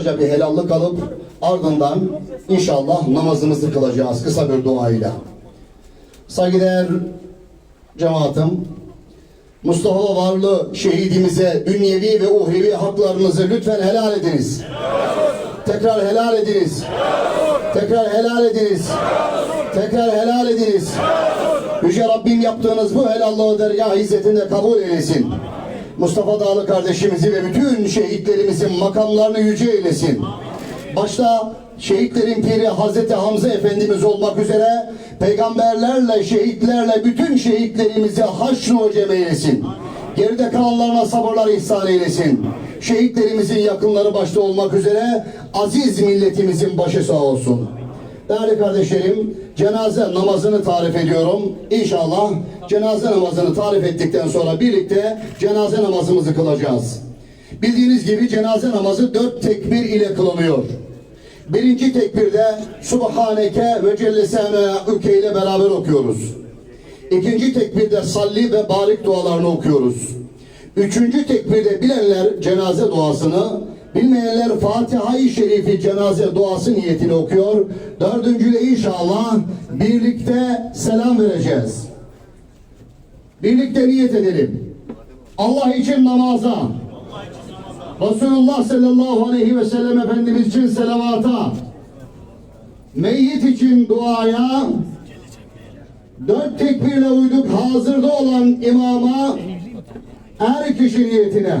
Kısaca bir helallik alıp ardından inşallah namazımızı kılacağız kısa bir duayla. Saygıdeğer cemaatim, Mustafa Varlı şehidimize dünyevi ve uhrevi haklarınızı lütfen helal ediniz. Tekrar helal ediniz. Tekrar helal ediniz. Tekrar helal ediniz. Yüce Rabbim yaptığınız bu helallığı dergah izzetinde kabul eylesin. Mustafa Dağlı kardeşimizi ve bütün şehitlerimizin makamlarını yüce eylesin. Başta şehitlerin piri Hazreti Hamza Efendimiz olmak üzere peygamberlerle, şehitlerle bütün şehitlerimizi haşr-ı cem eylesin. Geride kalanlarına sabırlar ihsan eylesin. Şehitlerimizin yakınları başta olmak üzere aziz milletimizin başı sağ olsun. Değerli kardeşlerim, cenaze namazını tarif ediyorum. İnşallah cenaze namazını tarif ettikten sonra birlikte cenaze namazımızı kılacağız. Bildiğiniz gibi cenaze namazı dört tekbir ile kılınıyor. Birinci tekbirde Subhaneke ve Celle Semâ'üke ile beraber okuyoruz. İkinci tekbirde salli ve barik dualarını okuyoruz. Üçüncü tekbirde bilenler cenaze duasını, bilmeyenler Fatiha-i Şerifi cenaze duası niyetini okuyor. Dördüncüde inşallah birlikte selam vereceğiz. Birlikte niyet edelim. Allah için namaza, Resulullah sallallahu aleyhi ve sellem Efendimiz için selavata, meyyit için duaya, dört tekbirle uyduk hazırda olan imama, her kişi niyetine.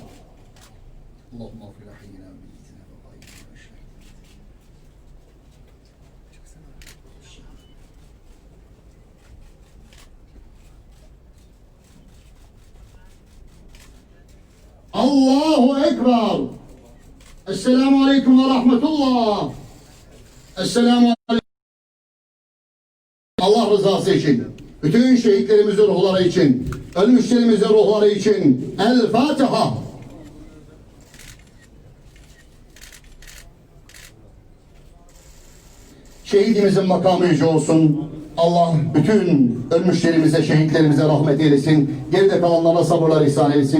Allahu Ekber. Esselamu Aleyküm ve Rahmetullah. Esselamu Aleyküm. Allah rızası için, bütün şehitlerimizin ruhları için, ölmüşlerimizin ruhları için El Fatiha. Şehidimizin makamı yüce olsun. Allah bütün ölmüşlerimize, şehitlerimize rahmet eylesin. Geride kalanlara sabırlar ihsan eylesin.